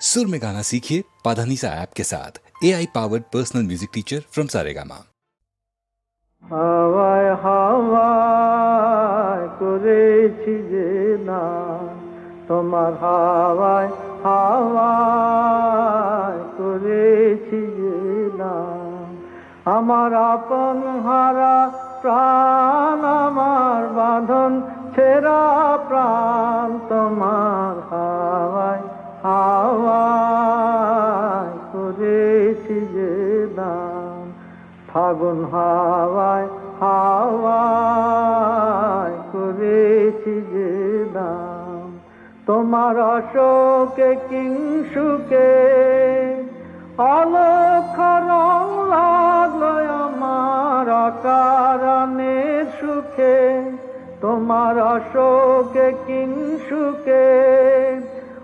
सुर में गाना सीखिए पाधानीसा ऐप के साथ A I powered personal music teacher from Saregama হাওয়ায় হাওয়ায় করেছি যে না তোমার হাওয়ায় হাওয়ায় করেছি যে না আমার আপন হারা প্রাণ আমার বাঁধন ছেঁড়া প্রাণ তোমার ফাগুন হাওয়ায় হাওয়ায় করেছি যে দাম। তোমার অশোকে, কিংসুকে অলক্ষ লাগল আমার অকারণের সুখে। তোমার অশোকে, কিংসুকে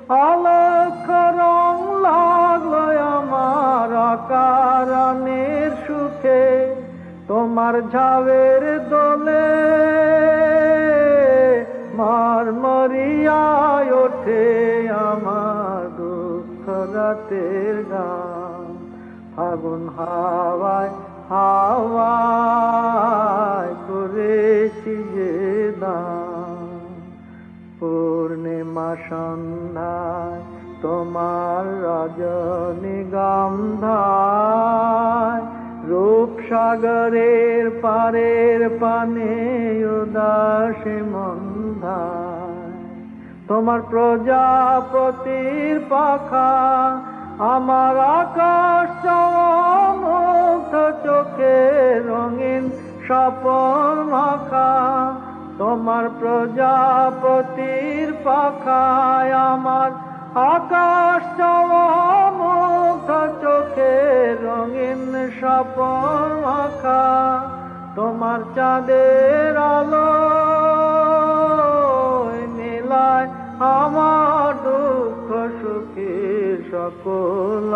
অলক্ষ রং লাগল আমার অকারণের সুখে, তোমার ঝাবের দোলে মার মরিয়ায় ওঠে আমার দুঃখ রাতের গান। ফাগুন হাওয়ায় হাওয়ায় করেছি যে দান। সন্ধ্যায় তোমার রজনী গন্ধায় রূপসাগরের পারের পানে উদাসী মন্ধায়। তোমার প্রজাপতির পাখা আমার আকাশ মুগ্ধ চোখে রঙিন স্বপন মাখা তোমার প্রজাপতির পাখায় আমার আকাশ মুগ্ধ চোখে রঙিন স্বপন মাখা তোমার চাঁদের আলো নীলায় আমার দুঃখ সুখী সকল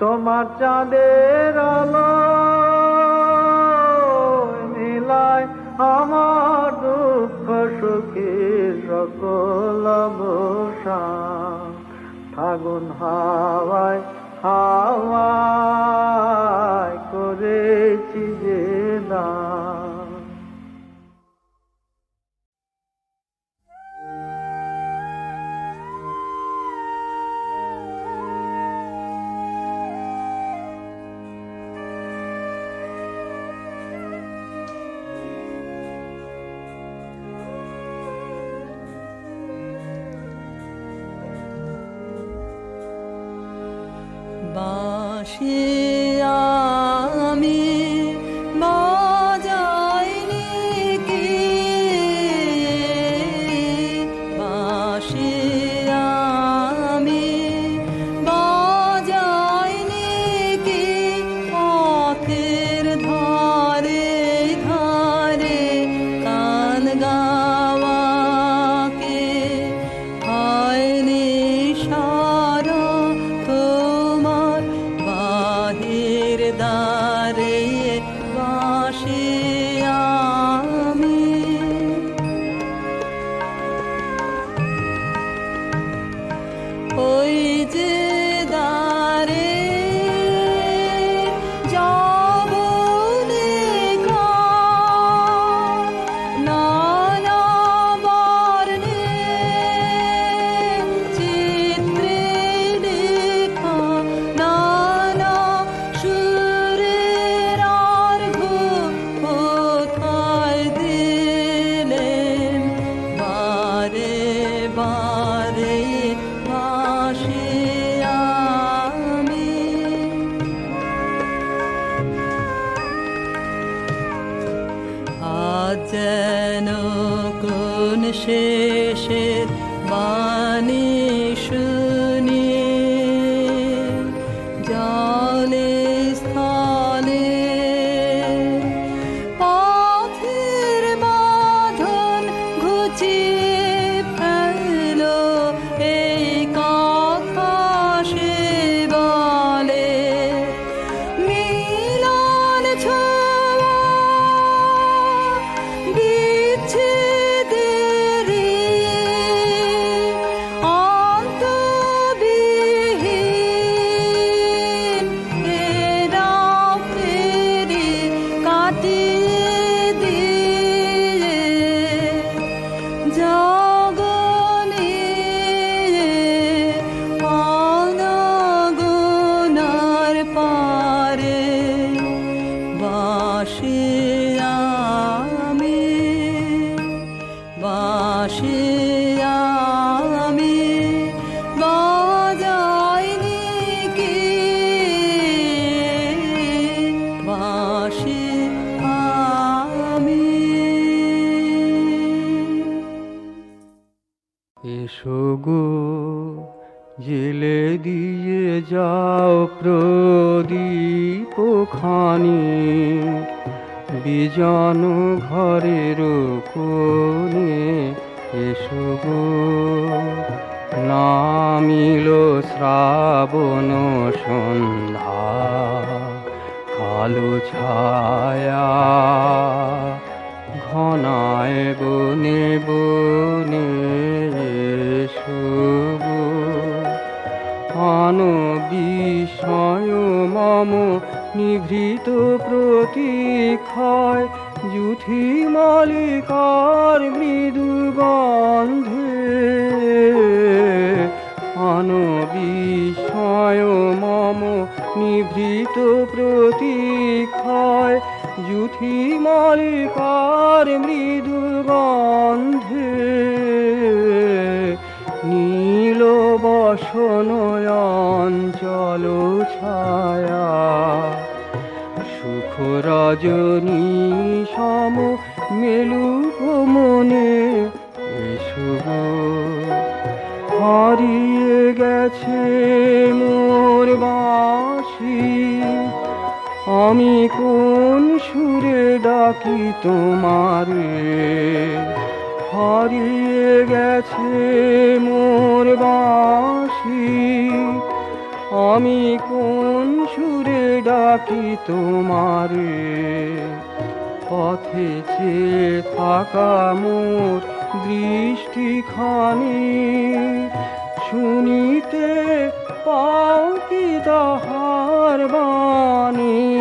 তোমার চাঁদের আলো আমার দুঃখ সুখী সকল অবসান ফাগুন হাওয়ায় হাওয়ায় করেছি যে machine. başı. goodbye. 是。শ্রাবণ সন্ধ্যা, কালো ছায়া, ঘনায় বনে বনে এসো গো বিস্ময় মম নিভৃত প্রতীক্ষায় জুথি মালিকার মৃদু গন্ধে। বিস্ময় মম নিভৃত প্রতীক্ষায় জুথি মালিকার মৃদু গন্ধে নীল বসনয়ঞ্চল ছায়া, সুখ রজনী সম মেলু মনে গো। হারিয়ে গেছে মোর বাঁশি। আমি কোন সুরে ডাকি তোমারে? হারিয়ে গেছে মোর বাঁশি। আমি কোন সুরে ডাকি তোমারে? পথে চেয়ে থাকা মোর দৃষ্টিখানি শুনিতে পাও কি তাহার বাণী?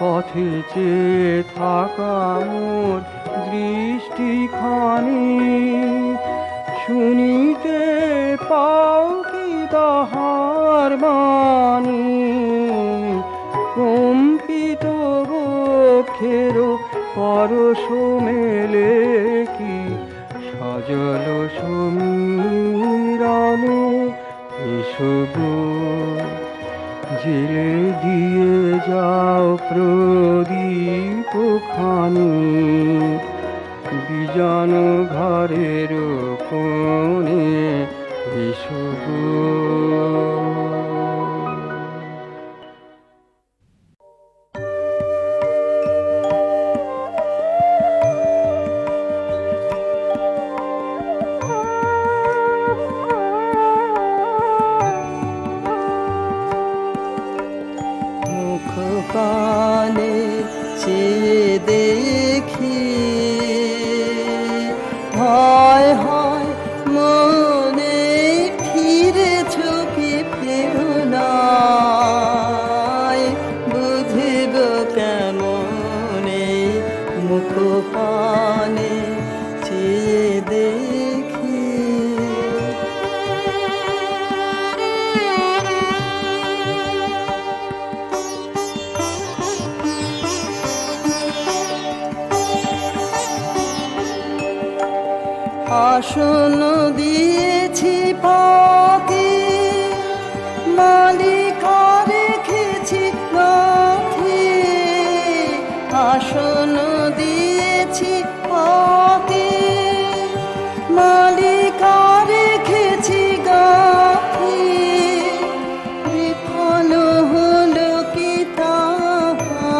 পথে চেয়ে থাকা মোর দৃষ্টিখানি শুনিতে পাও কি তাহার বাণী? কম্পিত বক্ষের পরশ মেলে সজল সমীরণে এসব জেলে দিয়ে যাও প্রদীপ খানি বিজান ঘরের আসন দিয়েছি পাকে মালিকা রেখেছি গাথে আসন দিয়েছি পাকে মালিকা রেখেছি গাথে। বিফল হলো কি তাহা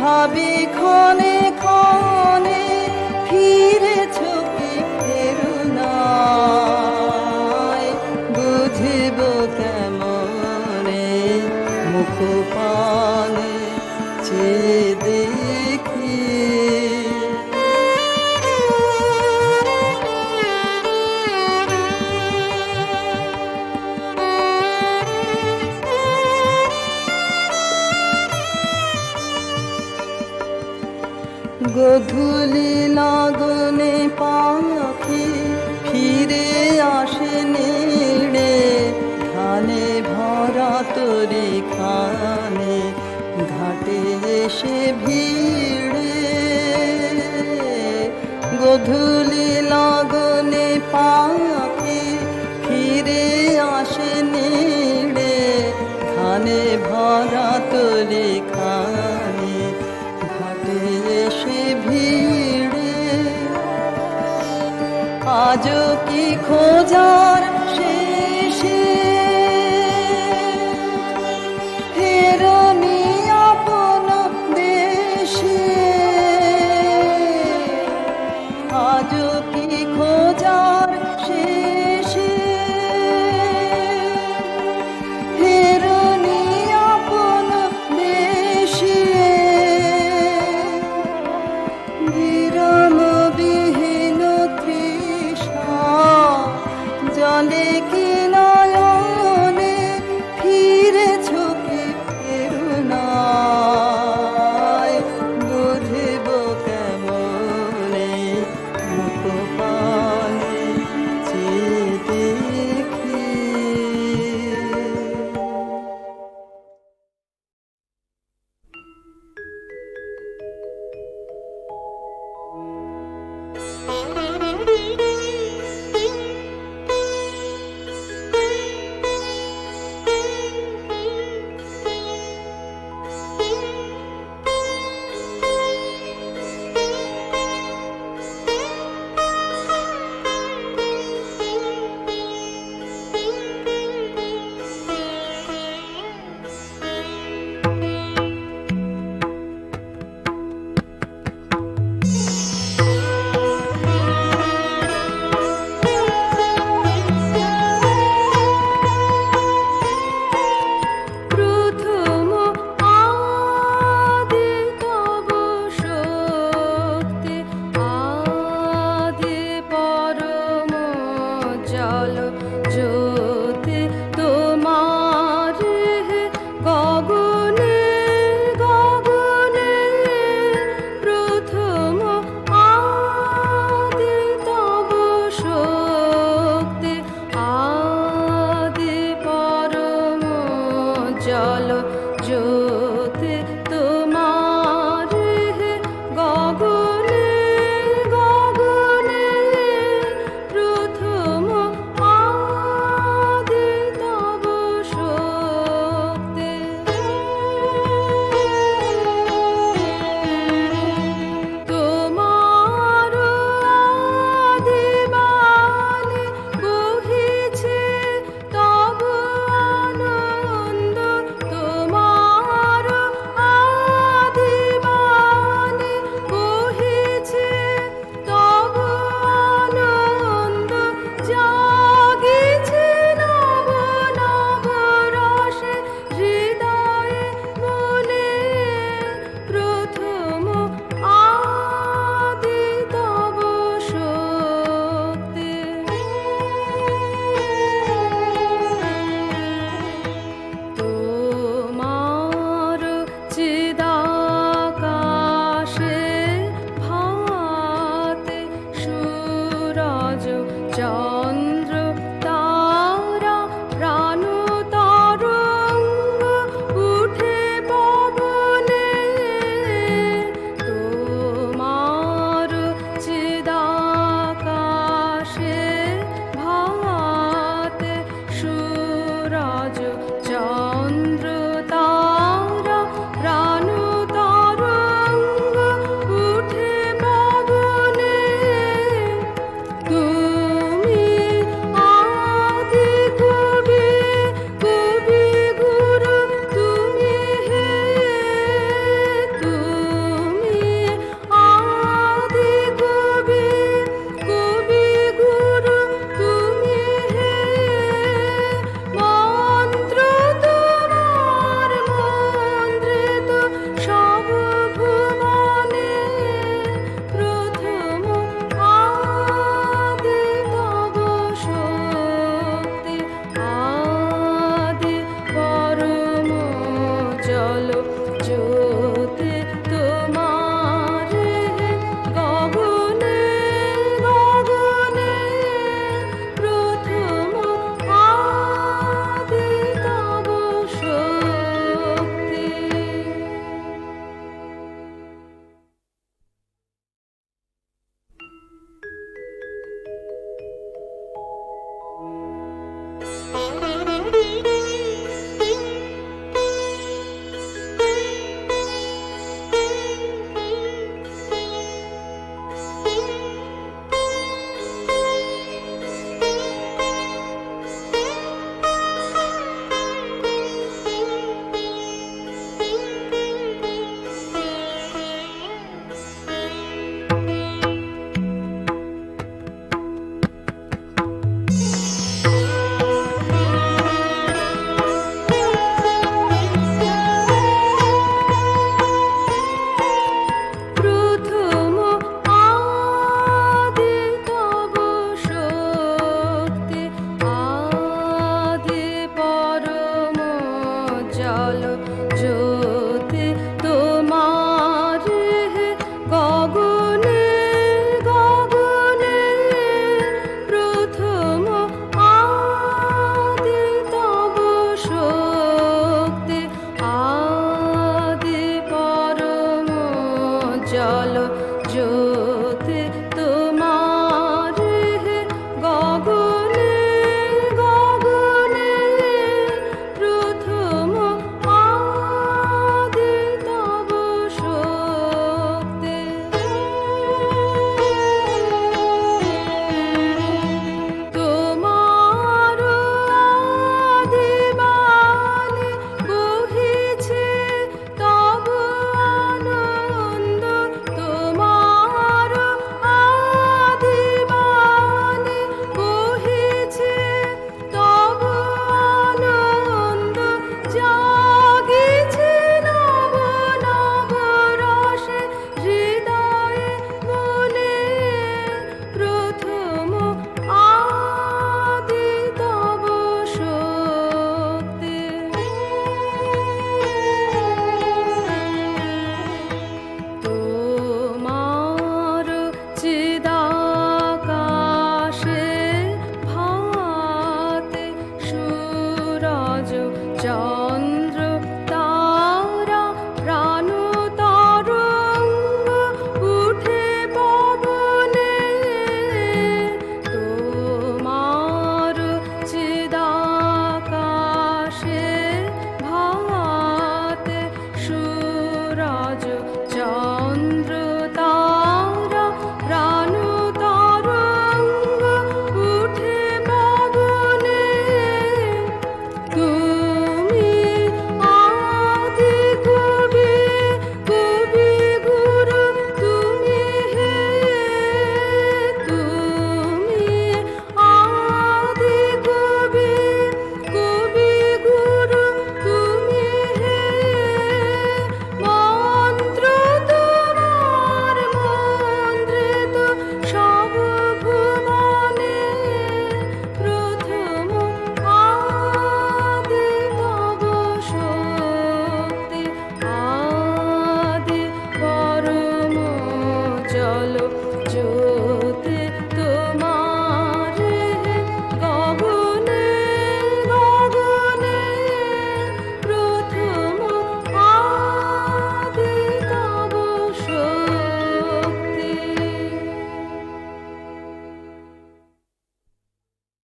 ভাবে ক্ষণে ক্ষণে ফিরে খানে ঘাটে এসে ভিড়ে। গধুলি লাগনে পাখি ফিরে আসে নেড়ে। খানে ভরা তরি খানে ঘাটে এসে ভিড়ে। আজও কি খো